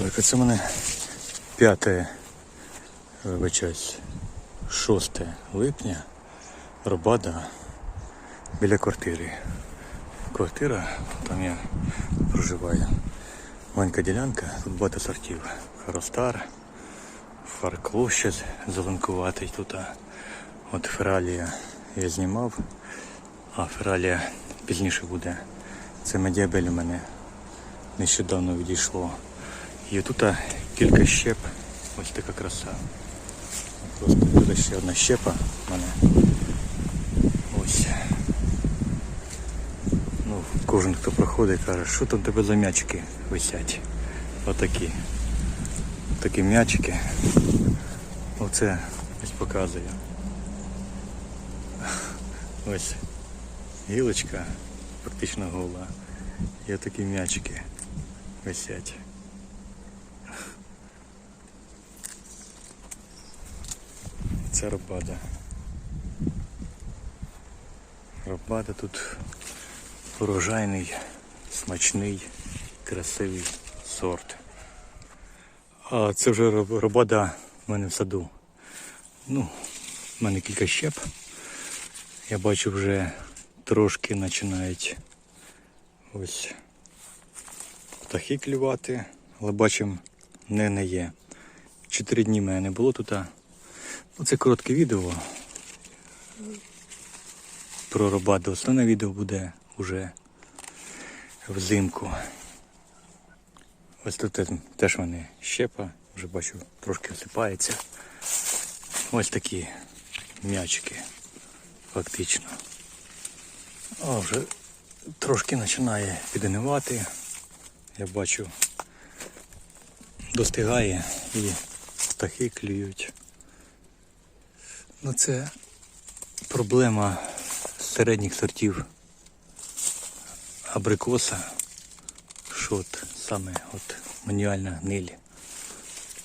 Так, оце в мене 5, вибачаюсь, 6 липня, Робада біля квартири. Квартира, там я проживаю. Маленька ділянка, тут багато сортів. Харостар, фаркло ще зеленкуватий тут. От фералія я знімав, а фералія пізніше буде. Це медіабель у мене нещодавно відійшло. І тут кілька щеп. Ось така краса. Просто тут ще одна щепа в мене. Ось. Ну, кожен, хто проходить, каже, що там тебе за м'ячики висять. Отакі. Такі м'ячики. Оце ось показую. Ось гілочка практично гола. І такі м'ячики висять. Це робада. Робада тут урожайний, смачний, красивий сорт. А це вже робада в мене в саду. Ну, в мене кілька щеп. Я бачу вже трошки починають ось птахи клювати, але бачимо, не не є. Чотири дні мене не було тут. Ну, це коротке відео про робаду. Основне відео буде вже взимку. Ось тут теж в мене щепа, вже бачу, трошки осипається. Ось такі м'ячики, фактично. А вже трошки починає підгнивати. Я бачу, достигає і птахи клюють. Ну це проблема середніх сортів абрикоса, що от саме от маніальна гниль.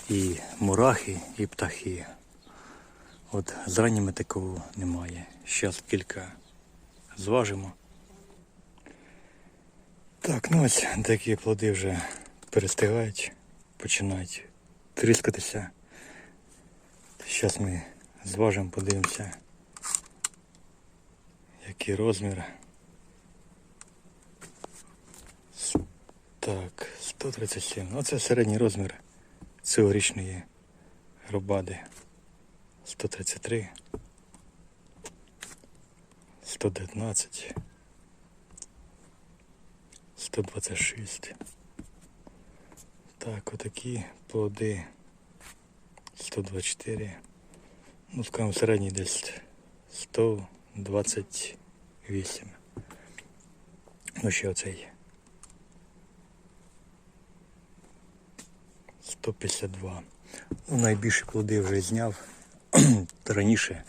І мурахи, і птахи. От з ранніми такого немає. Зараз кілька зважимо. Так, ну ось такі плоди вже перестигають, починають тріскатися. Зараз ми зважимо, подивимося, який розмір. Так, 137. Ну це середній розмір цьогорічної робади. 133. 119. 126. Так, отакі плоди. 124. Ну, скажімо, середній десь 128. Ну, ще оцей. 152. Ну, найбільші плоди вже зняв раніше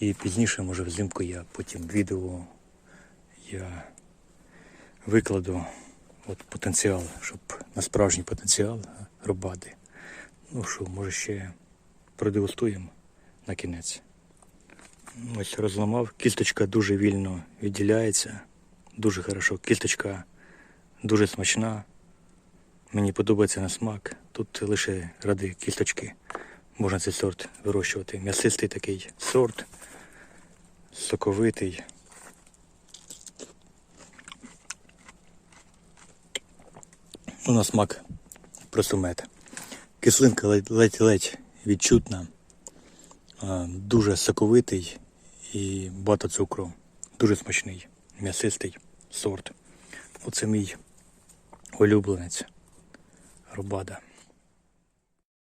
і пізніше, може взимку я потім відео я викладу от потенціал, щоб на справжній потенціал робади. Ну що, може ще продегустуємо на кінець. Ось розламав. Кісточка дуже вільно відділяється. Дуже хорошо. Кісточка дуже смачна. Мені подобається на смак. Тут лише ради кісточки можна цей сорт вирощувати. М'ясистий такий сорт, соковитий. Ну, на смак просто. Кислинка ледь- ледь-ледь відчутна, дуже соковитий і багато цукру. Дуже смачний, м'ясистий сорт. Оце мій улюбленець. Рубада.